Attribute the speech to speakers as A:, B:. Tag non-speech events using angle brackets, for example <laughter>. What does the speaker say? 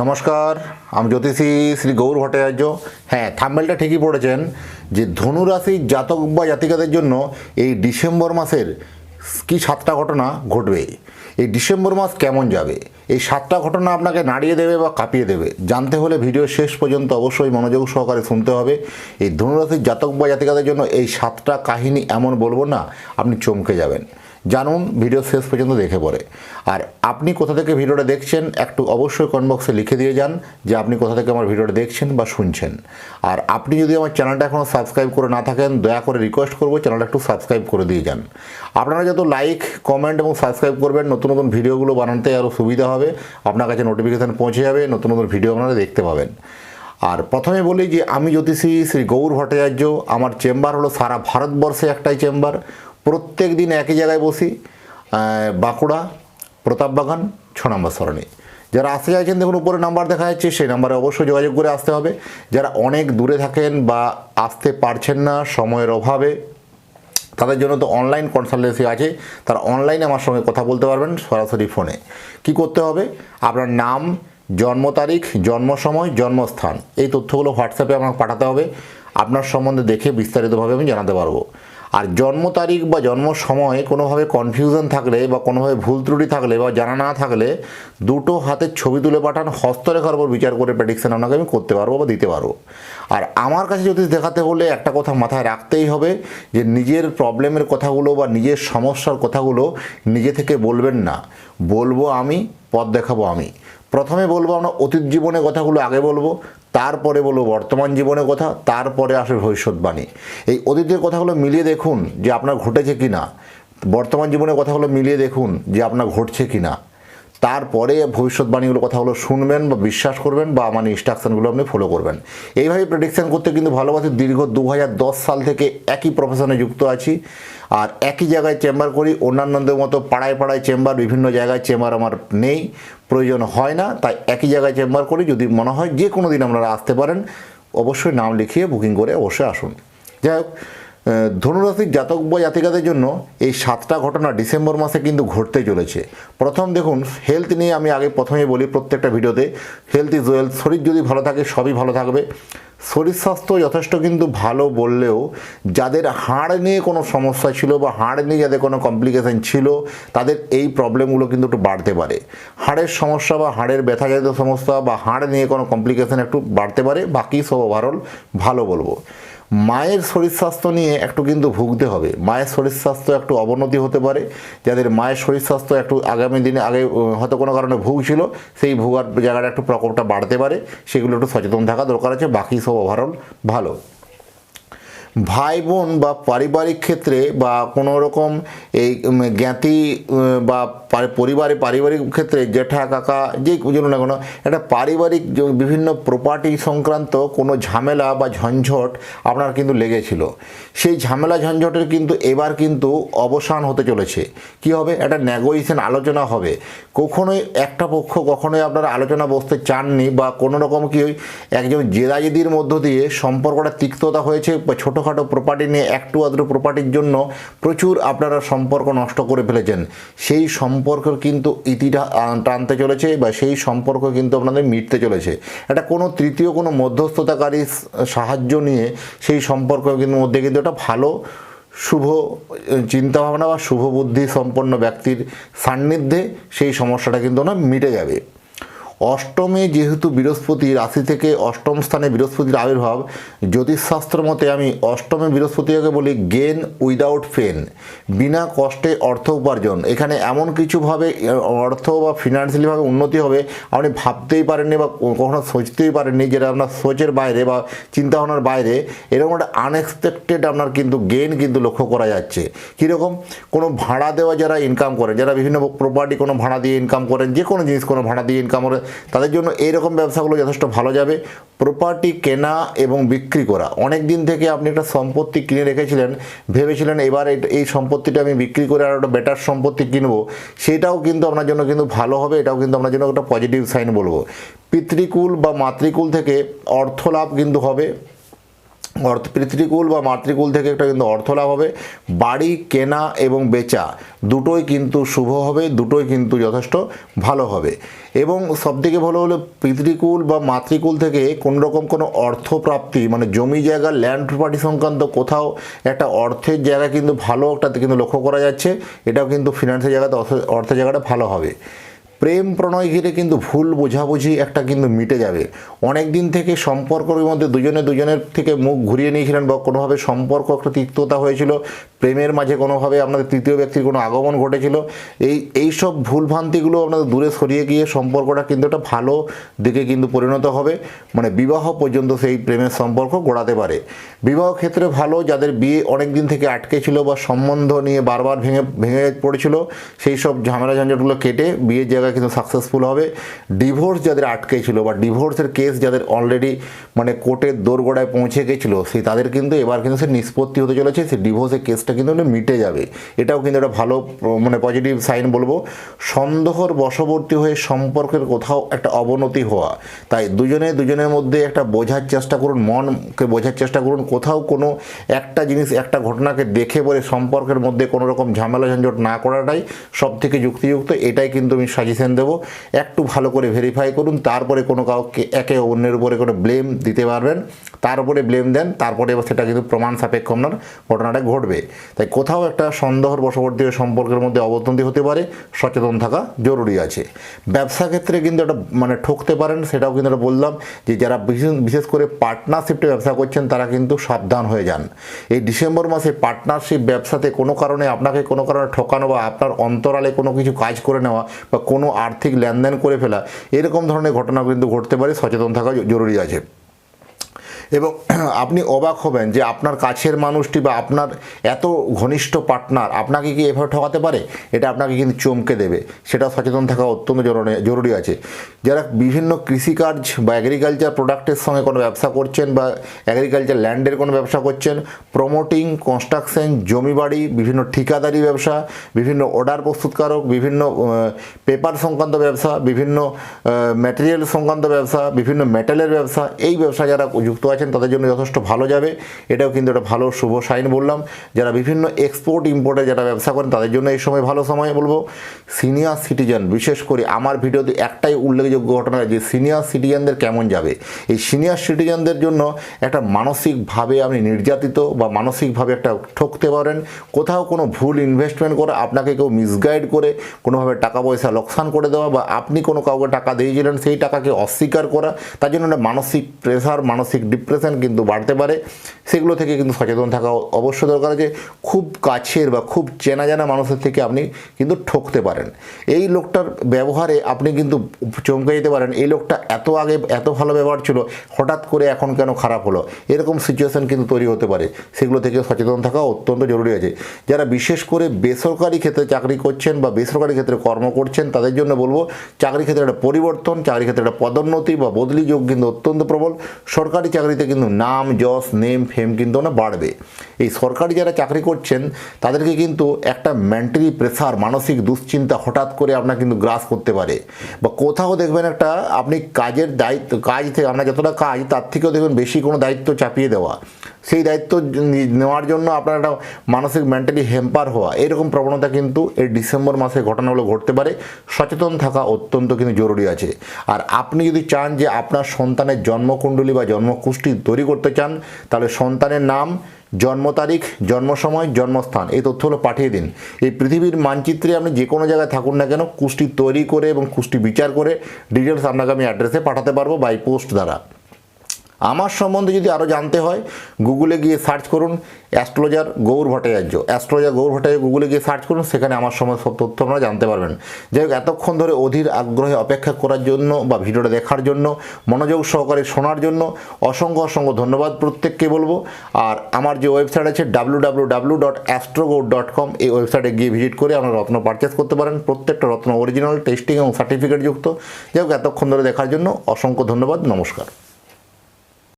A: নমস্কার, আমি জ্যোতিষী শ্রী গৌর ভট্টাচার্য। হ্যাঁ থাম্বেলটা ঠিকই পড়েছেন যে ধনুরাশির জাতক বা জাতিকাদের জন্য এই ডিসেম্বর মাসের কি সাতটা ঘটনা ঘটবে? এই ডিসেম্বর মাস কেমন যাবে? এই সাতটা ঘটনা আপনাকে নাড়িয়ে দেবে বা কাঁপিয়ে দেবে? জানতে হলে ভিডিও শেষ পর্যন্ত অবশ্যই মনোযোগ সহকারে শুনতে হবে। এই ধনুরাশির জাতক বা জাতিকাদের জন্য এই সাতটা কাহিনী এমন বলব না, আপনি চমকে যাবেন। জানুন, ভিডিও শেষ পর্যন্ত দেখে পড়ে। আর আপনি কোথা থেকে ভিডিওটা দেখছেন, একটু অবশ্যই কমেন্ট বক্সে লিখে দিয়ে যান যে আপনি কোথা থেকে আমার ভিডিওটা দেখছেন বা শুনছেন। আর আপনি যদি আমার চ্যানেলটা এখনও সাবস্ক্রাইব করে না থাকেন, দয়া করে রিকোয়েস্ট করব চ্যানেলটা একটু সাবস্ক্রাইব করে দিয়ে যান। আপনারা যত লাইক কমেন্ট এবং সাবস্ক্রাইব করবেন, নতুন নতুন ভিডিওগুলো বানাতে আরও সুবিধা হবে। আপনার কাছে নোটিফিকেশান পৌঁছে যাবে, নতুন নতুন ভিডিও আপনারা দেখতে পাবেন। আর প্রথমে বলি যে আমি জ্যোতিষী শ্রী গৌর ভট্টাচার্য, আমার চেম্বার হলো সারা ভারতবর্ষে একটাই চেম্বার। প্রত্যেক দিন একই জায়গায় বসি বাঁকুড়া প্রতাপবাগান ছ নম্বর সরণি। যারা আসতে চাইছেন, দেখুন, উপরে নাম্বার দেখা যাচ্ছে, সেই নাম্বারে অবশ্যই যোগাযোগ করে আসতে হবে। যারা অনেক দূরে থাকেন বা আসতে পারছেন না সময়ের অভাবে, তাদের জন্য তো অনলাইন কনসালটেন্সি আছে, তারা অনলাইনে আমার সঙ্গে কথা বলতে পারবেন সরাসরি ফোনে কি করতে হবে? আপনার নাম, জন্ম তারিখ, জন্ম সময়, জন্মস্থান, এই তথ্যগুলো হোয়াটসঅ্যাপে আমাকে পাঠাতে হবে। আপনার সম্বন্ধে দেখে বিস্তারিতভাবে আমি জানাতে পারব। আর জন্ম তারিখ বা জন্ম সময়ে কোনোভাবে কনফিউশন থাকলে বা কোনোভাবে ভুল ত্রুটি থাকলে বা জানা না থাকলে দুটো হাতের ছবি তুলে পাঠান, হস্তরেখার উপর বিচার করে প্রেডিকশান আপনাকে আমি করতে পারব বা দিতে পারব। আর আমার কাছে যদি দেখাতে হলে একটা কথা মাথায় রাখতেই হবে যে নিজের প্রবলেমের কথাগুলো বা নিজের সমস্যার কথাগুলো নিজে থেকে বলবেন না। বলব আমি, পথ দেখাবো আমি। প্রথমে বলব আমরা অতীত জীবনের কথাগুলো আগে বলব তারপরে বলব বর্তমান জীবনের কথা, তারপরে আসে ভবিষ্যৎবাণী। এই অতীতের কথাগুলো মিলিয়ে দেখুন যে আপনার ঘটেছে কি না বর্তমান জীবনের কথাগুলো মিলিয়ে দেখুন যে আপনার ঘটছে কি না তারপরে ভবিষ্যৎবাণীগুলো কথাগুলো শুনবেন বা বিশ্বাস করবেন বা আমার ইনস্ট্রাকশনগুলো আপনি ফলো করবেন। এইভাবে প্রেডিকশন করতে কিন্তু ভালোবাসি, দীর্ঘ দু হাজার দশ সাল থেকে একই প্রফেশনে যুক্ত আছি। আর একই জায়গায় চেম্বার করি, অন্যান্যদের মতো পাড়ায় পাড়ায় চেম্বার বিভিন্ন জায়গায় চেম্বার আমার নেই, প্রয়োজন হয় না, তাই একই জায়গায় চেম্বার করি, যদি মনে হয় যে কোনো দিন আপনারা আসতে পারেন, অবশ্যই নাম লিখিয়ে বুকিং করে অবশ্যই আসুন। যাই হোক ধনুরাশির জাতক বা জাতিকাদের জন্য এই সাতটা ঘটনা ডিসেম্বর মাসে কিন্তু ঘটতে চলেছে। প্রথম দেখুন হেলথ নিয়ে আমি আগে প্রথমেই বলি প্রত্যেকটা ভিডিওতে হেলথ ইজ ওয়েলথ শরীর যদি ভালো থাকে সবই ভালো থাকবে। শরীর স্বাস্থ্য যথেষ্ট কিন্তু ভালো বললেও যাদের হাড় নিয়ে কোনো সমস্যা ছিল বা হাড় নিয়ে যাদের কোনো কমপ্লিকেশান ছিল, তাদের এই প্রবলেমগুলো কিন্তু একটু বাড়তে পারে। হাড়ের সমস্যা বা হাড়ের ব্যথা জাতীয় সমস্যা বা হাড় নিয়ে কোনো কমপ্লিকেশান একটু বাড়তে পারে, বাকি সব ওভারঅল ভালো বলব। মায়ের শরীর স্বাস্থ্য নিয়ে একটু কিন্তু ভুগতে হবে। মায়ের শরীর স্বাস্থ্য একটু অবনতি হতে পারে। যাদের মায়ের শরীর স্বাস্থ্য একটু আগামী দিনে আগে হয়তো কোনো কারণে ভুগছিল, সেই ভুগার জায়গাটা একটু প্রকোপটা বাড়তে পারে। সেগুলো একটু সচেতন থাকা দরকার আছে। বাকি সব ওভারঅল ভালো। ভাই বোন বা পারিবারিক ক্ষেত্রে বা কোনো রকম এই জ্ঞাতি বা পরিবারে, পারিবারিক ক্ষেত্রে জেঠা, কাকা, যে জন্য না কোনো, একটা পারিবারিক বিভিন্ন প্রপার্টি সংক্রান্ত কোনো ঝামেলা বা ঝঞ্ঝট আপনার কিন্তু লেগেছিল। সেই ঝামেলা, ঝঞ্ঝটের কিন্তু এবার কিন্তু অবসান হতে চলেছে। কি হবে? একটা নেগোসিয়েশন আলোচনা হবে। কখনোই একটা পক্ষ কখনোই আপনারা আলোচনা বসতে চাননি বা কোনো রকম কি একজন জেদাজেদির মধ্য দিয়ে সম্পর্কটা তিক্ততা হয়েছে বা ছোটোখাটো প্রপার্টি নিয়ে একটু আধটু প্রপার্টির জন্য প্রচুর আপনারা সম্পর্ক নষ্ট করে ফেলেছেন। সেই সম্পর্ক কিন্তু ইতিটা টানতে চলেছে বা সেই সম্পর্ক কিন্তু আপনাদের মিটতে চলেছে। এটা কোনো তৃতীয় কোনো মধ্যস্থতাকারী সাহায্য নিয়ে সেই সম্পর্ক কিন্তু মধ্যে কিন্তু একটা ভালো, শুভ চিন্তাভাবনা বা শুভ বুদ্ধি সম্পন্ন ব্যক্তির সান্নিধ্যে সেই সমস্যাটা কিন্তু না মিটে যাবে। অষ্টমে যেহেতু বৃহস্পতি রাশি থেকে অষ্টম স্থানে বৃহস্পতির আবির্ভাব, জ্যোতিষশাস্ত্র মতে আমি অষ্টমে বৃহস্পতিকে বলি গেন উইদাউট পেন বিনা কষ্টে অর্থ উপার্জন। এখানে এমন কিছুভাবে অর্থ বা ফিনান্সিয়ালিভাবে উন্নতি হবে আপনি ভাবতেই পারেননি বা কখনো সোচতেই পারেননি যেটা আপনার সোচের বাইরে বা চিন্তাভাবনার বাইরে। এরকম একটা আনএক্সপেক্টেড আপনার কিন্তু গেন কিন্তু লক্ষ্য করা যাচ্ছে। কীরকম? কোনো ভাড়া দেওয়া যারা ইনকাম করেন যারা বিভিন্ন প্রপার্টি কোনো ভাড়া দিয়ে ইনকাম করেন যে কোনো জিনিস কোনো ভাড়া দিয়ে ইনকাম করে তাদের জন্য এইরকম ব্যবসাগুলো যথেষ্ট ভালো যাবে। প্রপার্টি কেনা এবং বিক্রি করা। অনেক দিন থেকে আপনি একটা সম্পত্তি কিনে রেখেছিলেন, ভেবেছিলেন এবার এই- সম্পত্তিটা আমি বিক্রি করে আর একটা বেটার সম্পত্তি কিনবো। সেটাও কিন্তু আপনার জন্য কিন্তু ভালো হবে, এটাও কিন্তু আপনার জন্য একটা পজিটিভ সাইন বলব। পিতৃকুল বা মাতৃকুল থেকে অর্থ লাভ কিন্তু হবে। অর্থ, পিতৃকুল বা মাতৃকুল থেকে একটা কিন্তু অর্থ লাভ হবে। বাড়ি, কেনা এবং বেচা দুটোই কিন্তু শুভ হবে, দুটোই কিন্তু যথেষ্ট ভালো হবে। এবং সবথেকে ভালো হলো পিতৃকুল বা মাতৃকুল থেকে কোনো রকম কোনো অর্থপ্রাপ্তি মানে জমি জায়গা ল্যান্ড প্রপার্টি সংক্রান্ত কোথাও একটা অর্থের জায়গা কিন্তু ভালো একটা কিন্তু লক্ষ্য করা যাচ্ছে। এটাও কিন্তু ফিনান্সের জায়গাতে অর্থ- অর্থের জায়গাটা ভালো হবে। প্রেম প্রণয় ঘিরে কিন্তু ভুল বোঝাবুঝি একটা কিন্তু মিটে যাবে। অনেক দিন থেকে সম্পর্কের মধ্যে দুজনে দুজনের থেকে মুখ ঘুরিয়ে নিয়েছিলেন বা কোনোভাবে সম্পর্ক একটা তিক্ততা হয়েছিল। প্রেমের মাঝে কোনোভাবে আপনাদের তৃতীয় ব্যক্তির কোনো আগমন ঘটেছিল। এই এই সব ভুলভ্রান্তিগুলো আপনাদের দূরে সরিয়ে গিয়ে সম্পর্কটা কিন্তু একটা ভালো দিকে কিন্তু পরিণত হবে। মানে বিবাহ পর্যন্ত সেই প্রেমের সম্পর্ক গড়াতে পারে। বিবাহ ক্ষেত্রে ভালো, যাদের বিয়ে অনেক দিন থেকে আটকে ছিল বা সম্বন্ধ নিয়ে বারবার ভেঙে ভেঙে পড়েছিল, সেই সব ঝামেলা ঝঞ্ঝাটগুলো কেটে বিয়ের জায়গায় কিন্তু সাকসেসফুল হবে। ডিভোর্স যাদের আটকে ছিল বা ডিভোর্সের কেস যাদের অলরেডি মানে কোর্টের দোরগোড়ায় পৌঁছে গেছিল সেই তাদের কিন্তু এবার কিন্তু সে নিষ্পত্তি হতে চলেছে সেই ডিভোর্সের কেসটা কিন্তু মিটে যাবে। এটাও কিন্তু একটা ভালো মানে পজিটিভ সাইন বলব। সন্দেহর বশবর্তী হয়ে সম্পর্কের কোথাও একটা অবনতি হওয়া। তাই দুজনে দুজনের মধ্যে একটা বোঝার চেষ্টা করুন, মনকে বোঝার চেষ্টা করুন, কোথাও কোনো একটা জিনিস, একটা ঘটনাকে দেখে বলে সম্পর্কের মধ্যে কোনো রকম ঝামেলা ঝঞ্ঝট না করাটাই সব থেকে যুক্তিযুক্ত। এটাই কিন্তু আমি সাজেশন দেবো। একটু ভালো করে ভেরিফাই করুন, তারপরে কোনো কাউকে, একে অন্যের উপরে কোনো ব্লেম দিতে পারবেন। তার উপরে ব্লেম দেন, তারপরে সেটা কিন্তু প্রমাণ সাপেক্ষ আপনার ঘটনাটা ঘটবে। তাই কোথাও একটা সন্দেহর বশবর্তী সম্পর্কের মধ্যে অবনতি হতে পারে, সচেতন থাকা জরুরি আছে। ব্যবসা ক্ষেত্রে কিন্তু একটা মানে ঠকতে পারেন, সেটাও কিন্তু একটা বললাম যে যারা বিশেষ বিশেষ করে পার্টনারশিপে ব্যবসা করছেন, তারা কিন্তু সাবধান হয়ে যান। এই ডিসেম্বর মাসে পার্টনারশিপ ব্যবসাতে কোনো কারণে আপনাকে কোনো কারণে ঠকানো বা আপনার অন্তরালে কোনো কিছু কাজ করে নেওয়া বা কোনো আর্থিক লেনদেন করে ফেলা এরকম ধরনের ঘটনা কিন্তু ঘটতে পারে সচেতন থাকা জরুরি আছে। এবং <clears throat> আপনি অবাক হবেন যে আপনার কাছের মানুষটি বা আপনার এত ঘনিষ্ঠ পার্টনার আপনাকে কি এভাবে ঠকাতে পারে? এটা আপনাকে কিন্তু চমকে দেবে। সেটা সচেতন থাকা অত্যন্ত জরুরি আছে। যারা বিভিন্ন কৃষিকাজ বা এগ্রিকালচার প্রোডাক্টের সঙ্গে কোনো ব্যবসা করছেন বা অ্যাগ্রিকালচার ল্যান্ডের কোনো ব্যবসা করছেন প্রমোটিং কনস্ট্রাকশন জমি বাড়ি বিভিন্ন ঠিকাদারি ব্যবসা, বিভিন্ন অর্ডার প্রস্তুতকারক, বিভিন্ন পেপার সংক্রান্ত ব্যবসা, বিভিন্ন ম্যাটেরিয়াল সংক্রান্ত ব্যবসা, বিভিন্ন মেটালের ব্যবসা, এই ব্যবসা যারা যুক্ত আছেন, তাদের জন্য যথেষ্ট ভালো যাবে। এটাও কিন্তু একটা ভালো, শুভ সাইন বললাম। যারা বিভিন্ন এক্সপোর্ট ইম্পোর্টে যারা ব্যবসা করেন, তাদের জন্য এই সময় ভালো সময় বলব। সিনিয়র সিটিজেন বিশেষ করে আমার ভিডিওতে একটাই উল্লেখযোগ্য ঘটনা, যে সিনিয়র সিটিজেনদের কেমন যাবে? এই সিনিয়র সিটিজেনদের জন্য একটা মানসিকভাবে আপনি নির্যাতিত বা মানসিকভাবে একটা ঠকতে পারেন। কোথাও কোনো ভুল ইনভেস্টমেন্ট করে আপনাকে কেউ মিসগাইড করে, কোনোভাবে টাকা পয়সা লোকসান করে দেওয়া বা আপনি কোনো কাউকে টাকা দিয়েছিলেন, সেই টাকাকে অস্বীকার করা, তার জন্য একটা মানসিক প্রেশার মানসিক ডিপ্রেশন কিন্তু বাড়তে পারে। সেগুলো থেকে কিন্তু সচেতন থাকা অবশ্য দরকার যে খুব কাছের বা খুব চেনা জানা মানুষের থেকে আপনি কিন্তু ঠকতে পারেন। এই লোকটার ব্যবহারে আপনি কিন্তু চমকে যেতে পারেন, এই লোকটা এত আগে এত ভালো ব্যবহার ছিল, হঠাৎ করে এখন কেন খারাপ হলো? এরকম সিচুয়েশন কিন্তু তৈরি হতে পারে। সেগুলো থেকে সচেতন থাকা অত্যন্ত জরুরি আছে। যারা বিশেষ করে বেসরকারি ক্ষেত্রে চাকরি করছেন বা বেসরকারি ক্ষেত্রে কর্ম করছেন, তাদের জন্য বলব, চাকরি ক্ষেত্রে একটা পরিবর্তন, চাকরি ক্ষেত্রে একটা পদোন্নতি বা বদলি যোগ কিন্তু অত্যন্ত প্রবল। সরকারি চাকরিতে কিন্তু নাম, যশ, নেম, ফেম কিন্তু না বাড়বে। এই সরকারি যারা চাকরি করছেন, তাদেরকে কিন্তু একটা মেন্টালি প্রেসার মানসিক দুশ্চিন্তা হঠাৎ করে আপনার কিন্তু গ্রাস করতে পারে। বা কোথাও দেখবেন একটা আপনি কাজের দায়িত্ব, কাজ থেকে আপনার যতটা কাজ, তার থেকেও দেখবেন বেশি কোনো দায়িত্ব চাপিয়ে দেওয়া। সেই দায়িত্ব নেওয়ার জন্য আপনার একটা মানসিক মেন্টালি হেম্পার হওয়া। এরকম প্রবণতা কিন্তু এই ডিসেম্বর মাসে ঘটনাগুলো ঘটতে পারে। সচেতন থাকা অত্যন্ত কিন্তু জরুরি আছে। আর আপনি যদি চান যে আপনার সন্তানের জন্মকুণ্ডলী বা জন্মকুষ্টি তৈরি করতে চান, তাহলে সন্তানের নাম, জন্ম তারিখ, জন্ম সময়, জন্মস্থান, এই তথ্যগুলো পাঠিয়ে দিন। এই পৃথিবীর মানচিত্রে আপনি যে কোনো জায়গায় থাকুন না কেন, কুষ্টি তৈরি করে এবং কুষ্টি বিচার করে ডিটেলস আপনাকে আমি অ্যাড্রেসে পাঠাতে পারব বাই পোস্ট দ্বারা। আমার সম্বন্ধে যদি আরও জানতে হয় গুগলে গিয়ে সার্চ করুন অ্যাস্ট্রোলজার গৌর ভট্টাচার্য। অ্যাস্ট্রোলজার গৌর ভট্টাচার্য গুগলে গিয়ে সার্চ করুন, সেখানে আমার সময় সব তথ্য আপনারা জানতে পারবেন। যাই হোক, এতক্ষণ ধরে অধীর আগ্রহে অপেক্ষা করার জন্য বা ভিডিওটা দেখার জন্য, মনোযোগ সহকারে শোনার জন্য অসংখ্য অসংখ্য ধন্যবাদ প্রত্যেককে বলব। আর আমার যে ওয়েবসাইট আছে W W W dot astrogour dot com এই ওয়েবসাইটে গিয়ে ভিজিট করে আপনারা রত্ন পারচেস করতে পারেন। প্রত্যেকটা রত্ন অরিজিনাল টেস্টিং এবং সার্টিফিকেট যুক্ত। যাই হোক, এতক্ষণ ধরে দেখার জন্য অসংখ্য ধন্যবাদ, নমস্কার।